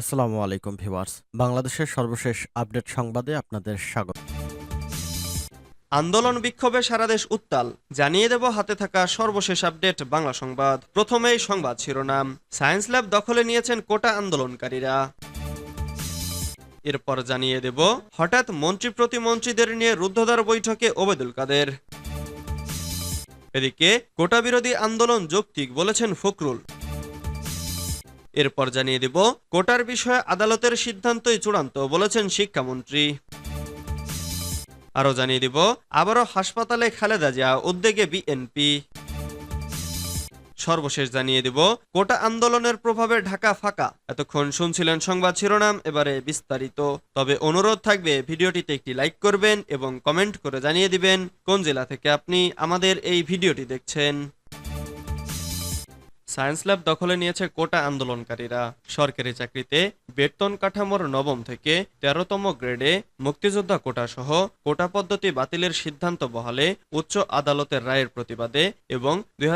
আসসালামু আলাইকুম, ভিউয়ার্স। বাংলাদেশের সর্বশেষ আপডেট সংবাদে আপনাদের স্বাগত। আন্দোলন বিক্ষোভে সারা দেশ উত্তাল। জানিয়ে দেব হাতে থাকা সর্বশেষ আপডেট বাংলা সংবাদ। প্রথমেই সংবাদ শিরোনাম। সায়েন্স ল্যাব দখলে নিয়েছেন কোটা আন্দোলনকারীরা। এরপর জানিয়ে দেব, হঠাৎ মন্ত্রী প্রতিমন্ত্রীদের নিয়ে রুদ্ধদ্বার বৈঠকে ওবেদুল কাদের। এদিকে কোটা বিরোধী আন্দোলন যৌক্তিক বলেছেন ফখরুল। এরপর জানিয়ে দেব, কোটার বিষয়ে আদালতের সিদ্ধান্তই চূড়ান্ত বলেছেন শিক্ষামন্ত্রী। আরও জানিয়ে দিব, আবারও হাসপাতালে খালেদা জিয়া, উদ্যোগে বিএনপি। সর্বশেষ জানিয়ে দিব, কোটা আন্দোলনের প্রভাবে ঢাকা ফাঁকা। এতক্ষণ শুনছিলেন সংবাদ শিরোনাম, এবারে বিস্তারিত। তবে অনুরোধ থাকবে, ভিডিওটিতে একটি লাইক করবেন এবং কমেন্ট করে জানিয়ে দিবেন, কোন জেলা থেকে আপনি আমাদের এই ভিডিওটি দেখছেন। সায়েন্স ল্যাব দখলে নিয়েছে কোটা আন্দোলনকারীরা। সরকারি চাকরিতে বেতন কাঠামোর নবম থেকে তেরোতম গ্রেডে মুক্তিযোদ্ধা কোটা সহ কোটা পদ্ধতি বাতিলের সিদ্ধান্ত বহালে উচ্চ আদালতের রায়ের প্রতিবাদে এবং দুই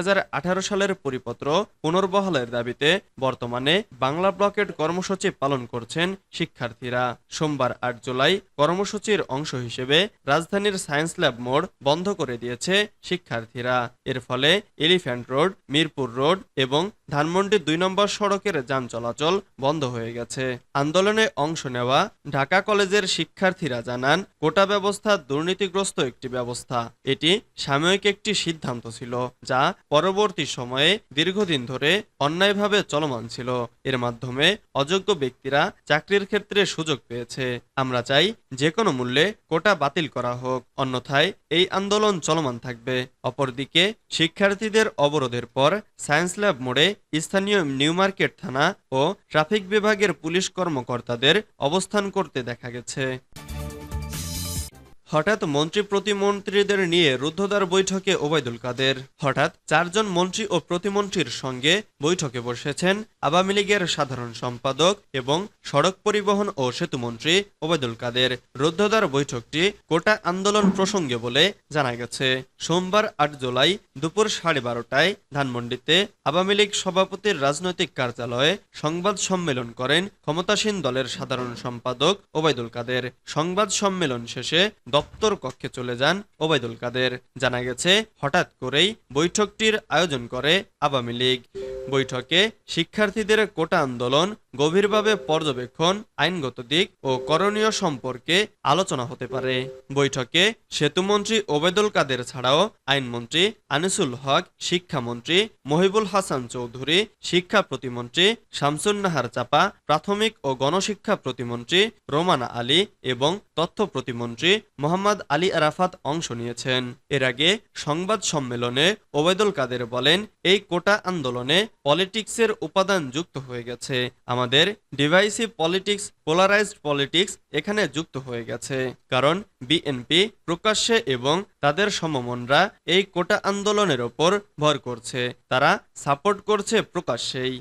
সালের পরিপত্র পুনর্বহালের দাবিতে বর্তমানে বাংলা ব্লকেট কর্মসূচি পালন করছেন শিক্ষার্থীরা। সোমবার আট জুলাই কর্মসূচির অংশ হিসেবে রাজধানীর সায়েন্স ল্যাব মোড় বন্ধ করে দিয়েছে শিক্ষার্থীরা। এর ফলে এলিফ্যান্ট রোড, মিরপুর রোড এবং ধানমন্ডি দুই নম্বর সড়কের যান চলাচল বন্ধ হয়ে গেছে। আন্দোলনে অংশ নেওয়া ঢাকা কলেজের শিক্ষার্থীরা জানান, কোটা ব্যবস্থা দুর্নীতিগ্রস্ত একটি ব্যবস্থা। এটি সাময়িক একটি সিদ্ধান্ত ছিল, যা পরবর্তী সময়ে দীর্ঘদিন ধরে অন্যায়ভাবে চলমান ছিল। এর মাধ্যমে অযোগ্য ব্যক্তিরা চাকরির ক্ষেত্রে সুযোগ পেয়েছে। আমরা চাই যে কোনো মূল্যে কোটা বাতিল করা হোক। অন্যথায় এই আন্দোলন চলমান থাকবে। অপরদিকে, শিক্ষার্থীদের অবরোধের পর সায়েন্স ল্যাব মোড়ে স্থানীয় নিউ মার্কেট থানা ও ট্রাফিক বিভাগের পুলিশ কর্মকর্তাদের অবস্থান করতে দেখা গেছে। হঠাৎ মন্ত্রী প্রতিমন্ত্রীদের নিয়ে রুদ্ধদ্বার বৈঠকে ওবায়দুল কাদের। হঠাৎ চারজন মন্ত্রী ও প্রতিমন্ত্রীর সঙ্গে বৈঠকে বসেছেন আওয়ামী লীগের সাধারণ সম্পাদক এবং সড়ক পরিবহন ও সেতুমন্ত্রী ওবায়দুল কাদের। রুদ্ধদ্বার বৈঠকটি কোটা আন্দোলন প্রসঙ্গে বলে জানা গেছে। সোমবার আট জুলাই দুপুর সাড়ে বারোটায় ধানমন্ডিতে আওয়ামী লীগ সভাপতির রাজনৈতিক কার্যালয়ে সংবাদ সম্মেলন করেন ক্ষমতাসীন দলের সাধারণ সম্পাদক ওবায়দুল কাদের। সংবাদ সম্মেলন শেষে দপ্তর কক্ষে চলে যান ওবায়দুল কাদের। জানা গেছে হঠাৎ করেই বৈঠকটির আয়োজন করে আওয়ামী লীগ বৈঠকে শিক্ষার্থীদের কোটা আন্দোলন গভীরভাবে পর্যবেক্ষণ, আইনগত দিক ও করণীয় সম্পর্কে আলোচনা হতে পারে। বৈঠকে সেতুমন্ত্রী ওবেদুল কাদের ছাড়াও আইনমন্ত্রী আনিসুল হক, শিক্ষামন্ত্রী মহিবুল হাসান চৌধুরী, শিক্ষা প্রতিমন্ত্রী শামসুন নাহার চাপা, প্রাথমিক ও গণশিক্ষা প্রতিমন্ত্রী রোমানা আলী এবং তথ্য প্রতিমন্ত্রী মোহাম্মদ আলী আরাফাত অংশ নিয়েছেন। এর আগে সংবাদ সম্মেলনে ওবেদুল কাদের বলেন, এই কোটা আন্দোলনে পলিটিক্সের উপাদান যুক্ত হয়ে গেছে। আমাদের ডিভাইসিভ পলিটিক্স পোলারাইজড পলিটিক্স এখানে যুক্ত হয়ে গেছে। কারণ বিএনপি প্রকাশ্যে এবং তাদের সমমনরা এই কোটা আন্দোলনের ওপর ভর করছে। তারা সাপোর্ট করছে প্রকাশ্যেই।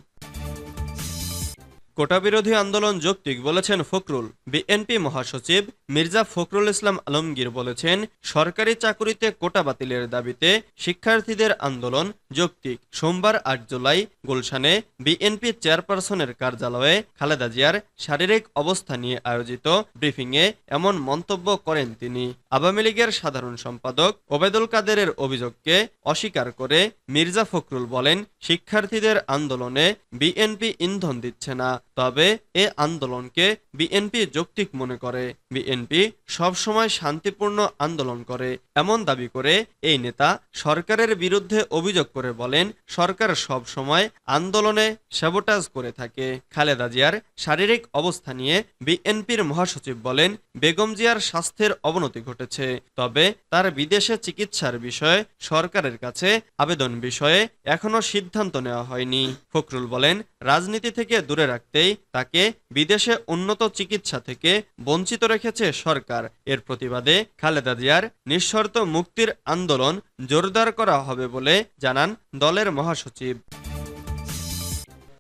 কোটা বিরোধী আন্দোলন যৌক্তিক বলেছেন ফখরুল। বিএনপি মহাসচিব মির্জা ফখরুল ইসলাম আলমগীর বলেছেন, সরকারি চাকুরিতে কোটা বাতিলের দাবিতে শিক্ষার্থীদের আন্দোলন যৌক্তিক। সোমবার আট জুলাই গুলশানে বিএনপি চেয়ারপারসনের কার্যালয়ে খালেদা জিয়ার শারীরিক অবস্থা নিয়ে আয়োজিত ব্রিফিংয়ে এমন মন্তব্য করেন তিনি। আওয়ামী লীগের সাধারণ সম্পাদক ওবেদুল কাদেরের অভিযোগকে অস্বীকার করে মির্জা ফখরুল বলেন, শিক্ষার্থীদের আন্দোলনে বিএনপি ইন্ধন দিচ্ছে না। তবে এ আন্দোলনকে বিএনপি যৌক্তিক মনে করে। বিএনপি সবসময় শান্তিপূর্ণ আন্দোলন করে, এমন দাবি করে এই নেতা সরকারের বিরুদ্ধে অভিযোগ করে বলেন, সরকার সব সময় আন্দোলনে স্যাবোটাজ করে থাকে। খালেদা জিয়ার শারীরিক অবস্থা নিয়ে বিএনপির মহাসচিব বলেন, বেগম জিয়ার স্বাস্থ্যের অবনতি ঘটেছে। তবে তার বিদেশে চিকিৎসার বিষয়ে সরকারের কাছে আবেদন বিষয়ে এখনও সিদ্ধান্ত নেওয়া হয়নি। ফখরুল বলেন রাজনীতি থেকে দূরে রাখতেই তাকে বিদেশে উন্নত চিকিৎসা থেকে বঞ্চিত রেখেছে সরকার। এর প্রতিবাদে খালেদা জিয়ার নিঃশর্ত মুক্তির আন্দোলন জোরদার করা হবে বলে জানান দলের মহাসচিব।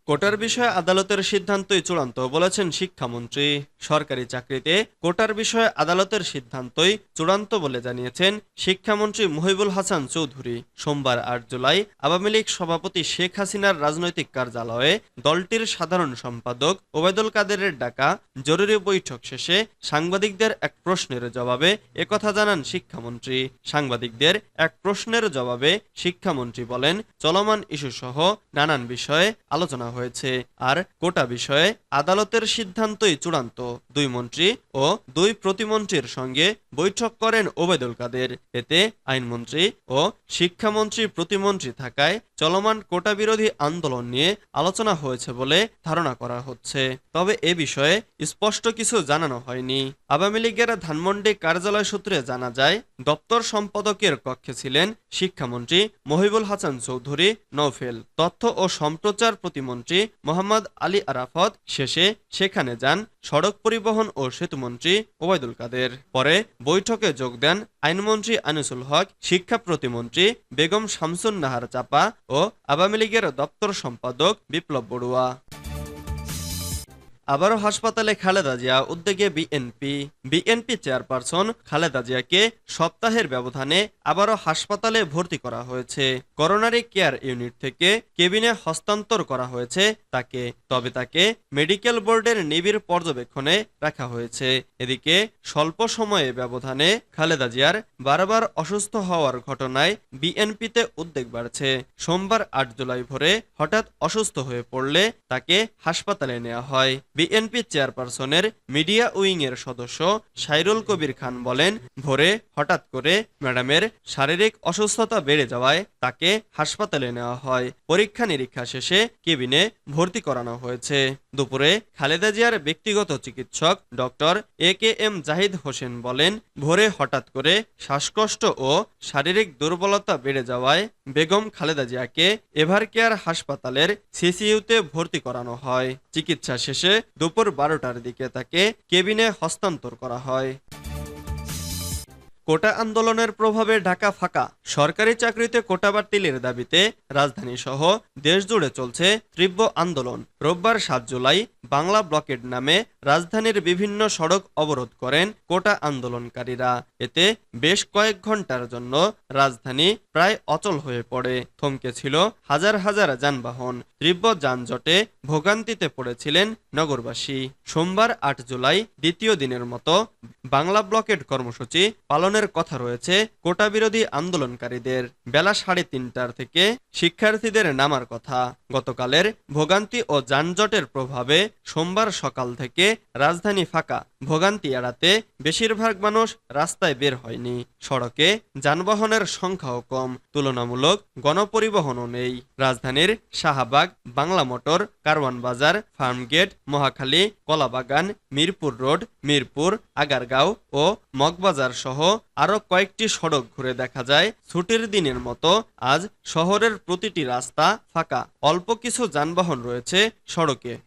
কোটার বিষয়ে আদালতের সিদ্ধান্তই চূড়ান্ত বলেছেন শিক্ষামন্ত্রী। সরকারি চাকরিতে কোটার বিষয়ে আদালতের সিদ্ধান্তই চূড়ান্ত বলে জানিয়েছেন শিক্ষামন্ত্রী মহিবুল হাসান চৌধুরী। সোমবার আট জুলাই আওয়ামী লীগ সভাপতি শেখ হাসিনার রাজনৈতিক কার্যালয়ে দলটির সাধারণ সম্পাদক ওবায়দুল কাদেরের ডাকা জরুরি বৈঠক শেষে সাংবাদিকদের এক প্রশ্নের জবাবে একথা জানান শিক্ষামন্ত্রী। সাংবাদিকদের এক প্রশ্নের জবাবে শিক্ষামন্ত্রী বলেন, চলমান ইস্যুসহ নানান বিষয়ে আলোচনা হয়েছে। আর কোটা বিষয়ে আদালতের সিদ্ধান্তই চূড়ান্ত। দুই মন্ত্রী ও দুই প্রতিমন্ত্রীর সঙ্গে বৈঠক করেন ওবায়দুল কাদের। এতে আইনমন্ত্রী ও শিক্ষামন্ত্রী প্রতিমন্ত্রী থাকায় চলমান কোটা বিরোধী আন্দোলন নিয়ে আলোচনা হয়েছে বলে ধারণা করা হচ্ছে। তবে এ বিষয়ে স্পষ্ট কিছু জানানো হয়নি। আওয়ামী লীগের ধানমন্ডি কার্যালয় সূত্রে জানা যায়, দপ্তর সম্পাদকের কক্ষে ছিলেন শিক্ষামন্ত্রী মহিবুল হাসান চৌধুরী নৌফেল তথ্য ও সম্প্রচার প্রতিমন্ত্রী মোহাম্মদ আলী আরাফত শেষে সেখানে যান সড়ক পরিবহন ও সেতুমন্ত্রী ওবায়দুল কাদের। পরে বৈঠকে যোগ দেন আইনমন্ত্রী আনিসুল হক, শিক্ষা প্রতিমন্ত্রী বেগম শামসুন নাহার চাপা ও আওয়ামী লীগের দপ্তর সম্পাদক বিপ্লব বড়ুয়া। আবারও হাসপাতালে খালেদা জিয়া, উদ্যোগে বিএনপি বিএনপি চেয়ারপারসন খালেদা জিয়াকে সপ্তাহের ব্যবধানে আবারও হাসপাতালে ভর্তি করা হয়েছে। করোনারি কেয়ার ইউনিট থেকে কেবিনে হস্তান্তর করা হয়েছে তাকে, তবে তাকে মেডিকেল বোর্ডের নিবিড় পর্যবেক্ষণে রাখা হয়েছে। এদিকে স্বল্প সময়ে ব্যবধানে খালেদা জিয়ার বারবার অসুস্থ হওয়ার ঘটনায় বিএনপিতে উদ্বেগ বাড়ছে। সোমবার আট জুলাই ভোরে হঠাৎ অসুস্থ হয়ে পড়লে তাকে হাসপাতালে নেওয়া হয়। বিএনপি চেয়ারপারসনের মিডিয়া উইং এর সদস্য সাইরুল কবির খান বলেন, ভোরে হঠাৎ করে ম্যাডামের শারীরিক অসুস্থতা বেড়ে যাওয়ায় তাকে হাসপাতালে নেওয়া হয়। পরীক্ষা নিরীক্ষা শেষে কেবিনে ভর্তি করানো হয়েছে। দুপুরে খালেদা জিয়ার ব্যক্তিগত চিকিৎসক doctor A K M Zahid Hossain বলেন, ভোরে হঠাৎ করে শ্বাসকষ্ট ও শারীরিক দুর্বলতা বেড়ে যাওয়ায় বেগম খালেদা জিয়াকে এভার কেয়ার হাসপাতালের সিসিইউতে ভর্তি করানো হয়। চিকিৎসা শেষে দুপুর বারোটার দিকে তাকে কেবিনে হস্তান্তর করা হয়। কোটা আন্দোলনের প্রভাবে ঢাকা ফাঁকা। সরকারি চাকরিতে কোটা বাতিলের দাবিতে রাজধানী সহ দেশজুড়ে চলছে তীব্র আন্দোলন। রোববার সাত জুলাই বাংলা ব্লকেড নামে রাজধানীর বিভিন্ন সড়ক অবরোধ করেন কোটা আন্দোলনকারীরা। এতে বেশ কয়েক ঘণ্টার জন্য রাজধানী প্রায় অচল হয়ে পড়ে। থমকে ছিল হাজার হাজার যানবাহন। তীব্র যানজটে ভোগান্তিতে পড়েছিলেন নগরবাসী। সোমবার আট জুলাই দ্বিতীয় দিনের মতো বাংলা ব্লকেড কর্মসূচি পালনের কথা রয়েছে কোটা বিরোধী আন্দোলনকারীদের। বেলা সাড়ে তিনটার থেকে শিক্ষার্থীদের নামার কথা। গতকালের ভোগান্তি ও যানজটের প্রভাবে সোমবার সকাল থেকে রাজধানী ফাঁকা। ভোগান্তি এড়াতে বেশিরভাগ মানুষ রাস্তায় বের হয়নি। সড়কে যানবাহনের সংখ্যাও কম। তুলনামূলক গণপরিবহনও নেই। রাজধানীর শাহবাগ, বাংলা মোটর, কারওয়ান বাজার, ফার্মগেট, মহাখালী, কলাবাগান, মিরপুর রোড, মিরপুর, আগারগাঁও ও মগবাজার সহ আরও কয়েকটি সড়ক ঘুরে দেখা যায় ছুটির দিনের মতো। আজ শহরের প্রতিটি রাস্তা ফাঁকা। অল্প কিছু যানবাহন রয়েছে সড়কে।